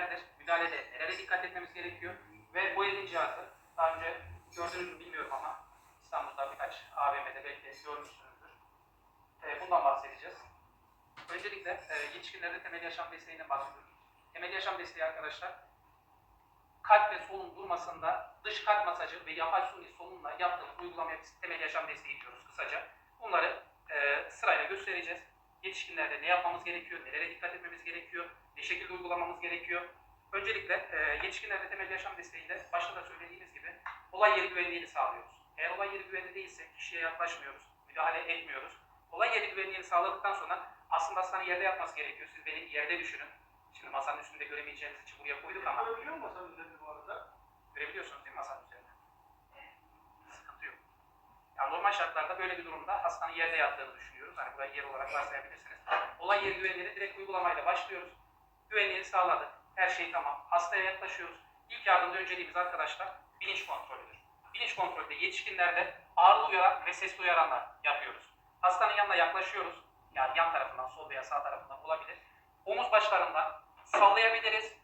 nelerdir? Müdahalede nelere dikkat etmemiz gerekiyor? Ve bu elin cihazı daha önce gördünüz mü bilmiyorum ama İstanbul'da birkaç AVM'de belki görmüşsünüzdür. E, bundan bahsedeceğiz. Öncelikle e, yetişkinlerde temel yaşam desteğinden bahsediyoruz. Temel yaşam desteği arkadaşlar kalp ve solunum durmasında dış kalp masajı ve yapay suni solunumla yaptığımız uygulamaya temel yaşam desteği diyoruz kısaca. Bunları e, sırayla göstereceğiz. Yetişkinlerde ne yapmamız gerekiyor, nelere dikkat etmemiz gerekiyor, ne şekilde uygulamamız gerekiyor. Öncelikle e, yetişkinlerde temel yaşam desteğiyle başta da söylediğimiz gibi olay yeri güvenliğini sağlıyoruz. Eğer olay yeri güvenli değilse kişiye yaklaşmıyoruz, müdahale etmiyoruz. Olay yeri güvenliğini sağladıktan sonra aslında hastanın yerde yatması gerekiyor. Siz beni yerde düşünün. Şimdi masanın üstünde göremeyeceğiniz için buraya koyduk ama Görebiliyor musun masanın üzerinde bu arada? görebiliyorsunuz değil mi masanın üzerinde? Sıkıntı yok. Yani normal şartlarda böyle bir durumda hastanın yerde yattığını düşünüyoruz. Hani burayı yer olarak varsayabilirsiniz. Olay yeri güvenliğini direkt uygulamayla başlıyoruz. Güvenliğini sağladık. Her şey tamam. Hastaya yaklaşıyoruz. İlk yardımda önceliğimiz arkadaşlar bilinç kontrolüdür. Bilinç kontrolünde yetişkinlerde ağrı uyaran ve sesli uyaranlar yapıyoruz. Hastanın yanına yaklaşıyoruz. Yani yan tarafından, sol veya sağ tarafından olabilir. Omuz başlarından sallayabiliriz.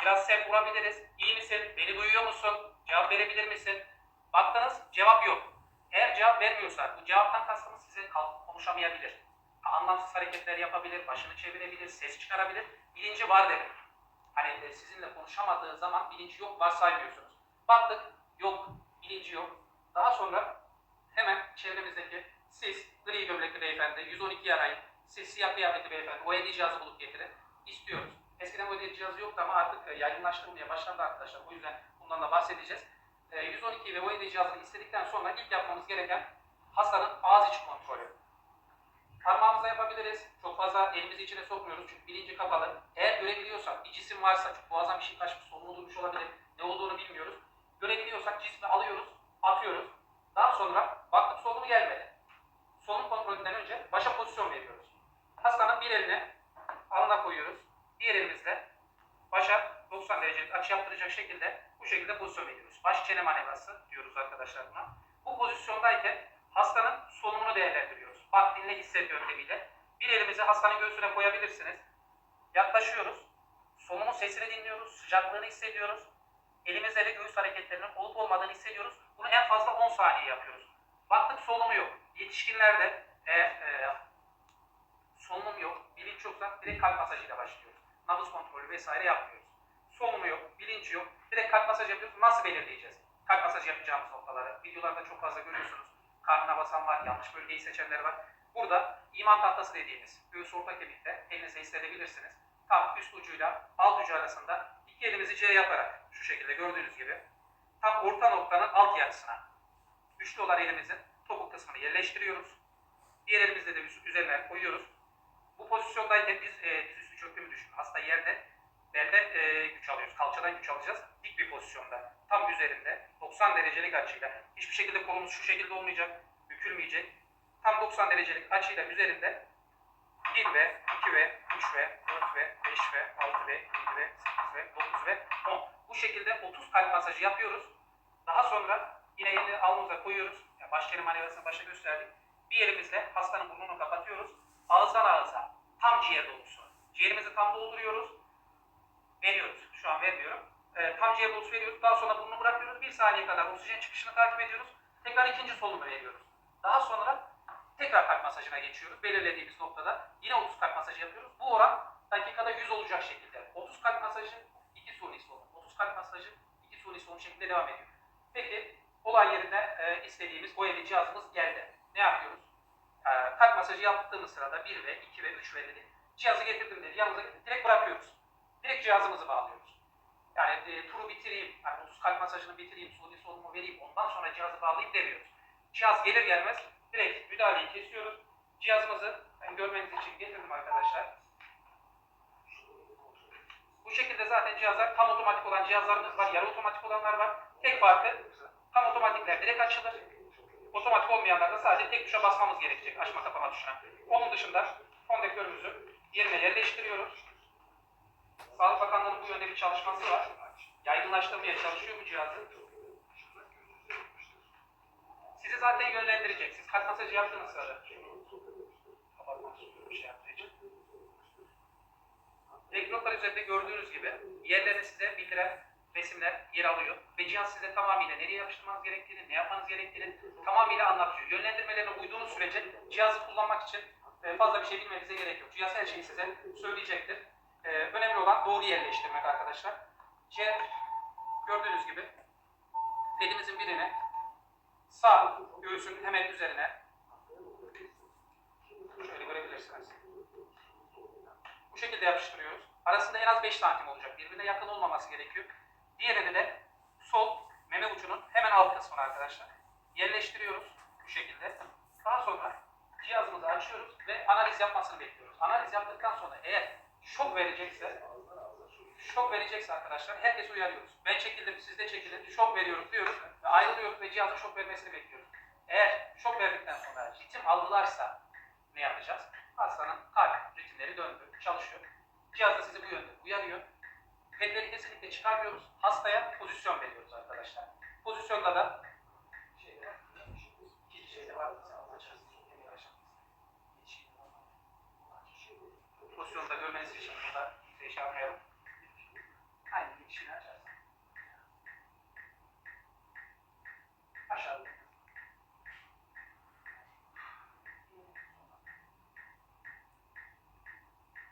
Biraz sert vurabiliriz. İyi misin? Beni duyuyor musun? Cevap verebilir misin? Baktınız cevap yok. Eğer cevap vermiyorsa bu cevaptan kastımız size konuşamayabilir. Anlamsız hareketler yapabilir, başını çevirebilir, ses çıkarabilir. Bilinci var demek. Hani e, sizinle konuşamadığı zaman bilinci yok varsaymıyorsunuz. Baktık yok, bilinci yok. Daha sonra hemen çevremizdeki siz gri gömlekli beyefendi 112 arayın. Siz siyah kıyafetli beyefendi OED cihazı bulup getirin. İstiyoruz. Eskiden OED cihazı yoktu ama artık e, yaygınlaştırılmaya başlandı arkadaşlar. O yüzden bundan da bahsedeceğiz. E, 112 ve OED cihazını istedikten sonra ilk yapmamız gereken hastanın ağız içi kontrolü. Parmağımızla yapabiliriz. Çok fazla elimizi içine sokmuyoruz çünkü bilinci kapalı. Eğer görebiliyorsak bir cisim varsa, çünkü boğazdan bir şey kaçmış, solunum durmuş olabilir, ne olduğunu bilmiyoruz. Görebiliyorsak cismi alıyoruz, atıyoruz. Daha sonra baktık solunumu gelmedi. Solunum kontrolünden önce başa pozisyon veriyoruz. Hastanın bir elini alnına koyuyoruz. Diğer elimizle başa 90 derecelik açı yaptıracak şekilde bu şekilde pozisyon veriyoruz. Baş çene manevrası diyoruz arkadaşlar buna. Bu pozisyondayken hastanın solunumunu değerlendiriyoruz. Bak dinle hisset yöntemiyle. Bir elimizi hastanın göğsüne koyabilirsiniz. Yaklaşıyoruz. Solunumun sesini dinliyoruz. Sıcaklığını hissediyoruz. Elimizle de göğüs hareketlerinin olup olmadığını hissediyoruz. Bunu en fazla 10 saniye yapıyoruz. Baktık solunumu yok. Yetişkinlerde eğer e, solunum yok, bilinç yoksa direkt kalp masajıyla başlıyoruz. Nabız kontrolü vesaire yapmıyoruz. Solunumu yok, bilinç yok. Direkt kalp masajı yapıyoruz. Nasıl belirleyeceğiz? Kalp masajı yapacağımız noktaları. Videolarda çok fazla görüyorsunuz. Karnına basan var, yanlış bölgeyi seçenler var. Burada iman tahtası dediğimiz göğüs orta kemikte elinizle hissedebilirsiniz. Tam üst ucuyla alt ucu arasında iki elimizi C yaparak şu şekilde gördüğünüz gibi tam orta noktanın alt yarısına güçlü olan elimizin topuk kısmını yerleştiriyoruz. Diğer elimizle de üz- üzerine koyuyoruz. Bu pozisyondayken biz e, diz üstü çöktüğümü düşünün. Hasta yerde belde e, güç alıyoruz. Kalçadan güç alacağız. Dik bir pozisyonda. Tam üzerinde 90 derecelik açıyla. Hiçbir şekilde kolumuz şu şekilde olmayacak. Bükülmeyecek. Tam 90 derecelik açıyla üzerinde 1 ve 2 ve 3 ve 4 ve 5 ve 6 ve 7 ve 8 ve 9 ve 10. Bu şekilde 30 kalp masajı yapıyoruz. Daha sonra yine elini alnımıza koyuyoruz. Yani baş çene manevrasını başa gösterdik. Bir elimizle hastanın burnunu kapatıyoruz. Ağızdan ağıza tam ciğer dolusu. Ciğerimizi tam dolduruyoruz. Veriyoruz. Şu an vermiyorum. Ciğer dolusu veriyoruz. Daha sonra burnunu bırakıyoruz. Bir saniye kadar oksijen çıkışını takip ediyoruz. Tekrar ikinci solunumu veriyoruz. Daha sonra tekrar kalp masajına geçiyoruz. Belirlediğimiz noktada yine 30 kalp masajı yapıyoruz. Bu oran dakikada 100 olacak şekilde. 30 kalp masajı, 2 suni solunum. 30 kalp masajı, 2 suni solunum şeklinde devam ediyor. Peki olay yerine e, istediğimiz o eli cihazımız geldi. Ne yapıyoruz? E, kalp masajı yaptığımız sırada 1 ve 2 ve 3 ve dedi. Cihazı getirdim dedi. Yanımıza. Direkt bırakıyoruz. Direkt cihazımızı bağlıyoruz. Yani e, turu bitireyim, yani 30 kalp masajını bitireyim, suni solunumu vereyim, ondan sonra cihazı bağlayayım demiyoruz. Cihaz gelir gelmez direkt müdahaleyi kesiyoruz. Cihazımızı ben görmeniz için getirdim arkadaşlar. Bu şekilde zaten cihazlar tam otomatik olan cihazlarımız var, yarı otomatik olanlar var. Tek farkı tam otomatikler direkt açılır. Otomatik olmayanlarda sadece tek tuşa basmamız gerekecek, açma kapama tuşuna. Onun dışında kondektörümüzü yerine yerleştiriyoruz. Sağlık Bakanlığı'nın bu yönde bir çalışması var. Yaygınlaştırmaya çalışıyor bu cihazı. Sizi zaten yönlendirecek. Siz kalp masajı yaptığınız sırada. Şey. Elektrotlar üzerinde gördüğünüz gibi yerlerini size bildiren resimler yer alıyor. Ve cihaz size tamamıyla nereye yapıştırmanız gerektiğini, ne yapmanız gerektiğini tamamıyla anlatıyor. Yönlendirmelerine uyduğunuz sürece cihazı kullanmak için e, fazla bir şey bilmenize gerek yok. Cihaz her şeyi size söyleyecektir. E, önemli olan doğru yerleştirmek arkadaşlar. C, gördüğünüz gibi elimizin birini sağ göğsün hemen üzerine şöyle görebilirsiniz. Bu şekilde yapıştırıyoruz. Arasında en az 5 santim olacak. Birbirine yakın olmaması gerekiyor. Diğerini de sol meme ucunun hemen alt kısmına arkadaşlar. Yerleştiriyoruz bu şekilde. Daha sonra cihazımızı açıyoruz ve analiz yapmasını bekliyoruz. Analiz yaptıktan sonra eğer şok verecekse şok verecekse arkadaşlar herkes uyarıyoruz. Ben çekildim, siz de çekilin, şok veriyoruz diyoruz ve ayrılıyoruz ve cihazın şok vermesini bekliyoruz. Eğer şok verdikten sonra ritim algılarsa ne yapacağız? Hastanın kalp ritimleri döndü, çalışıyor. Cihaz da sizi bu yönde uyarıyor. Pedleri kesinlikle çıkarmıyoruz. Hastaya pozisyon veriyoruz arkadaşlar. Pozisyonda da şeyde var. İki şeyde var. Pozisyonda görmeniz için burada size şey yapmayalım. Aynı girişini açarsın. Aşağıda.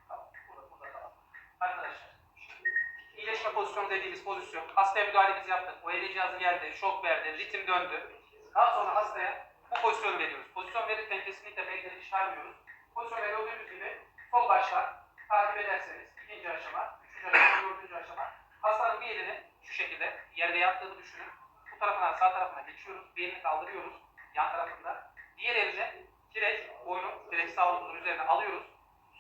Tamam, burada, burada tamam. Arkadaşlar, iyileşme pozisyonu dediğimiz pozisyon, hastaya müdahalemizi yaptık, o eli cihazı geldi, şok verdi, ritim döndü. Daha sonra hastaya bu pozisyonu veriyoruz. Pozisyon verirken kesinlikle belgeleri çıkarmıyoruz. Pozisyon gördüğünüz gibi sol baştan takip ederseniz ikinci aşama, üçüncü aşama, dördüncü aşama. Hastanın bir elini şu şekilde yerde yattığını düşünün. Bu tarafına sağ tarafına geçiyoruz. Bir elini kaldırıyoruz yan tarafında. Diğer elini direkt boynu direkt sağ omuzun üzerine alıyoruz.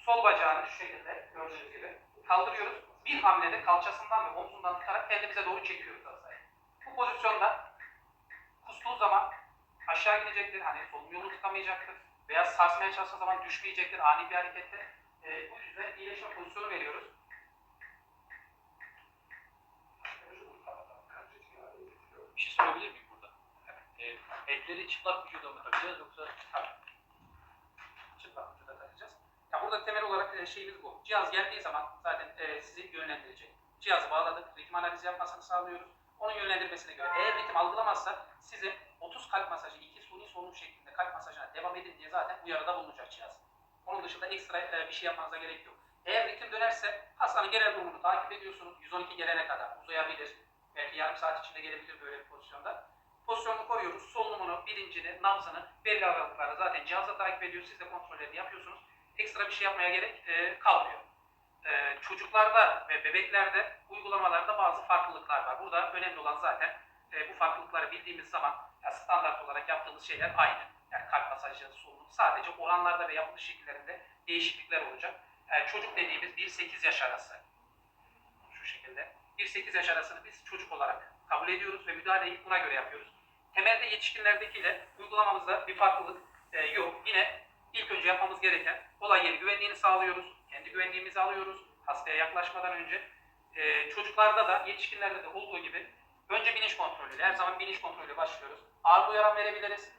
Sol bacağını şu şekilde gördüğünüz gibi kaldırıyoruz. Bir hamlede kalçasından ve omzundan tutarak kendimize doğru çekiyoruz hastayı. Bu pozisyonda kustuğu zaman aşağı gidecektir. Hani solunum yolu tıkamayacaktır. Veya sarsmaya çalıştığı zaman düşmeyecektir ani bir harekette. Ee, bu yüzden iyileşme pozisyonu veriyoruz. Bir şey sorabilir miyim burada? Evet. E, etleri çıplak vücuda mı takacağız yoksa. Ya burada temel olarak e, şeyimiz bu. Cihaz geldiği zaman zaten e, sizi yönlendirecek. Cihazı bağladık, ritim analizi yapmasını sağlıyoruz. Onun yönlendirmesine göre. Eğer ritim algılamazsa sizi 30 kalp masajı, 2 suni solunum şeklinde kalp masajına devam edin diye zaten uyarıda bulunacak cihaz. Onun dışında ekstra e, bir şey yapmanıza gerek yok. Eğer ritim dönerse hastanın genel durumunu takip ediyorsunuz. 112 gelene kadar uzayabilir. Belki yarım saat içinde gelebilir böyle bir pozisyonda. Pozisyonunu koruyoruz. Solunumunu, bilincini, nabzını belli aralıklarla zaten cihazla takip ediyor. Siz de kontrollerini yapıyorsunuz. Ekstra bir şey yapmaya gerek e, kalmıyor. E, çocuklarda ve bebeklerde uygulamalarda bazı farklılıklar var. Burada önemli olan zaten e, bu farklılıkları bildiğimiz zaman ya standart olarak yaptığımız şeyler aynı. Yani kalp masajı, solunum. Sadece oranlarda ve yapılış şekillerinde değişiklikler olacak. Yani çocuk dediğimiz 1-8 yaş arası. Şu şekilde. 1-8 yaş arasını biz çocuk olarak kabul ediyoruz ve müdahaleyi buna göre yapıyoruz. Temelde yetişkinlerdekiyle uygulamamızda bir farklılık e, yok. Yine ilk önce yapmamız gereken olay yeri güvenliğini sağlıyoruz. Kendi güvenliğimizi alıyoruz hastaya yaklaşmadan önce. E, çocuklarda da yetişkinlerde de olduğu gibi önce bilinç kontrolüyle her zaman bilinç kontrolüyle başlıyoruz. Ağır uyaran verebiliriz.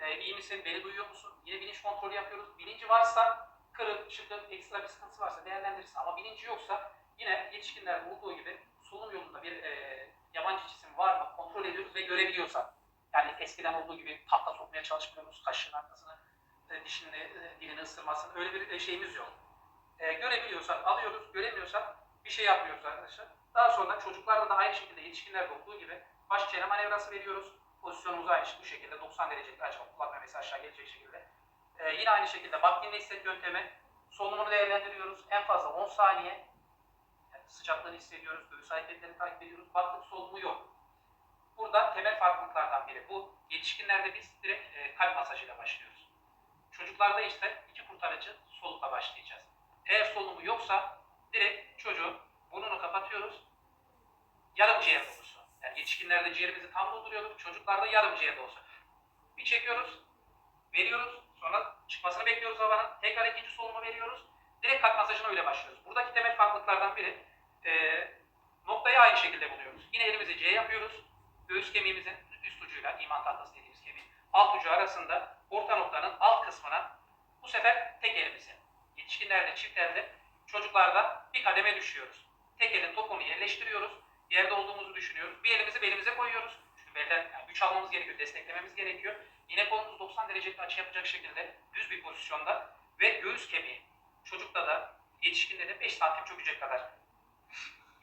E, iyi misin? Beni duyuyor musun? Yine bilinç kontrolü yapıyoruz. Bilinci varsa kırık, çıkık, ekstra bir sıkıntısı varsa değerlendirirsin. Ama bilinci yoksa yine yetişkinlerde olduğu gibi solunum yolunda bir e, yabancı cisim var mı kontrol ediyoruz ve görebiliyorsak. Yani eskiden olduğu gibi tahta sokmaya çalışmıyoruz. Kaşın arkasını, e, dişini, e, dilini ısırmasın. Öyle bir e, şeyimiz yok. E, görebiliyorsak alıyoruz, göremiyorsak bir şey yapmıyoruz arkadaşlar. Daha sonra çocuklarda da aynı şekilde yetişkinlerde olduğu gibi baş çene manevrası veriyoruz. Pozisyonumuzu aynı bu şekilde 90 derecelik açma kulak memesi aşağı gelecek şekilde. E, yine aynı şekilde bak dinle hisset yöntemi. Solunumunu değerlendiriyoruz. En fazla 10 saniye yani sıcaklığını hissediyoruz, göğüs hareketlerini takip ediyoruz. Baktık solunumu yok. Burada temel farklılıklardan biri bu. Yetişkinlerde biz direkt e, kalp masajıyla başlıyoruz. Çocuklarda ise iki kurtarıcı solukla başlayacağız. Eğer solunumu yoksa direkt çocuğun burnunu kapatıyoruz. Yarım ciğer dolusu. Yani yetişkinlerde ciğerimizi tam dolduruyorduk. Çocuklarda yarım ciğer dolusu. Bir çekiyoruz, veriyoruz. Sonra çıkmasını bekliyoruz havanın. Tekrar ikinci solunumu veriyoruz. Direkt kalp masajına öyle başlıyoruz. Buradaki temel farklılıklardan biri e, noktayı aynı şekilde buluyoruz. Yine elimizi C yapıyoruz. Göğüs kemiğimizin üst ucuyla iman tahtası dediğimiz kemiğin alt ucu arasında orta kısmına bu sefer tek elimizi. Yetişkinlerde, çiftlerde, çocuklarda bir kademe düşüyoruz. Tek elin topunu yerleştiriyoruz. Yerde olduğumuzu düşünüyoruz. Bir elimizi belimize koyuyoruz. Çünkü belden yani güç almamız gerekiyor, desteklememiz gerekiyor. Yine kolumuzu 90 derecelik açı yapacak şekilde düz bir pozisyonda ve göğüs kemiği çocukta da yetişkinde de 5 santim çökecek kadar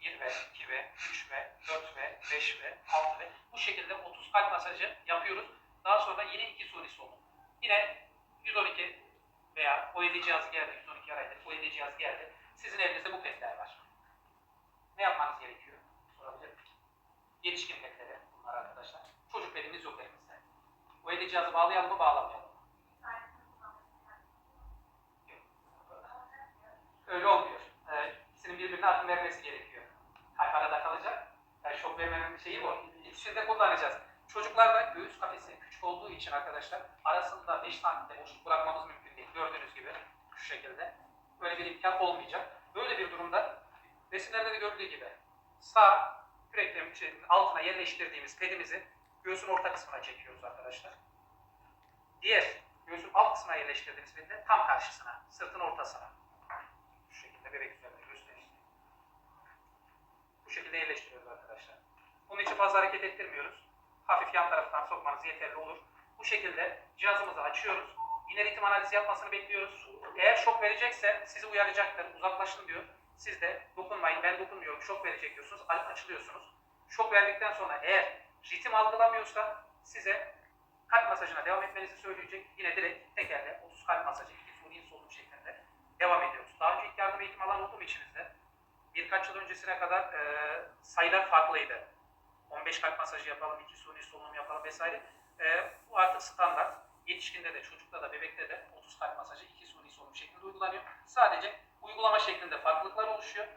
1 ve 2 ve 3 ve 4 ve 5 ve 6 ve bu şekilde 30 kalp masajı yapıyoruz. Daha sonra yine 2 suni solunum. Yine 112 veya OED cihazı geldi, 112 araydı, OED cihazı geldi. Sizin elinizde bu petler var. Ne yapmanız gerekiyor? Sorabilir? Yetişkin petleri bunlar arkadaşlar. Çocuk pedimiz yok elimizde. OED cihazı bağlayalım mı, bağlamayalım mı? Öyle olmuyor. Ee, ikisinin birbirine akım vermesi gerekiyor. Kalp arada kalacak. Yani şok vermenin şeyi bu. İkisini de kullanacağız. Çocuklarda göğüs kafesi küçük olduğu için arkadaşlar arasında 5 santimde boşluk bırakmamız mümkün değil. Gördüğünüz gibi şu şekilde. Böyle bir imkan olmayacak. Böyle bir durumda resimlerde de gördüğü gibi sağ küreklerin altına yerleştirdiğimiz pedimizi göğsün orta kısmına çekiyoruz arkadaşlar. Diğer göğsün alt kısmına yerleştirdiğimiz pedi de tam karşısına, sırtın ortasına. Şu şekilde bebek üzerinde göstereyim. Bu şekilde yerleştiriyoruz arkadaşlar. Bunun için fazla hareket ettirmiyoruz. Hafif yan taraftan sokmanız yeterli olur. Bu şekilde cihazımızı açıyoruz. Yine ritim analizi yapmasını bekliyoruz. Eğer şok verecekse sizi uyaracaktır. Uzaklaşın diyor. Siz de dokunmayın ben dokunmuyorum şok verecek diyorsunuz. Açılıyorsunuz. Şok verdikten sonra eğer ritim algılamıyorsa size kalp masajına devam etmenizi söyleyecek. Yine direkt tekerle 30 kalp masajı, 2 suni solunum şeklinde devam ediyoruz. Daha önce ilk yardım eğitimi alan oldum içinizde. Birkaç yıl öncesine kadar e, sayılar farklıydı. 15 kalp masajı yapalım, 2 suni solunum yapalım vesaire. E, bu artık standart. Yetişkinde de, çocukta da, bebekte de 30 kalp masajı, 2 suni solunum şeklinde uygulanıyor. Sadece uygulama şeklinde farklılıklar oluşuyor.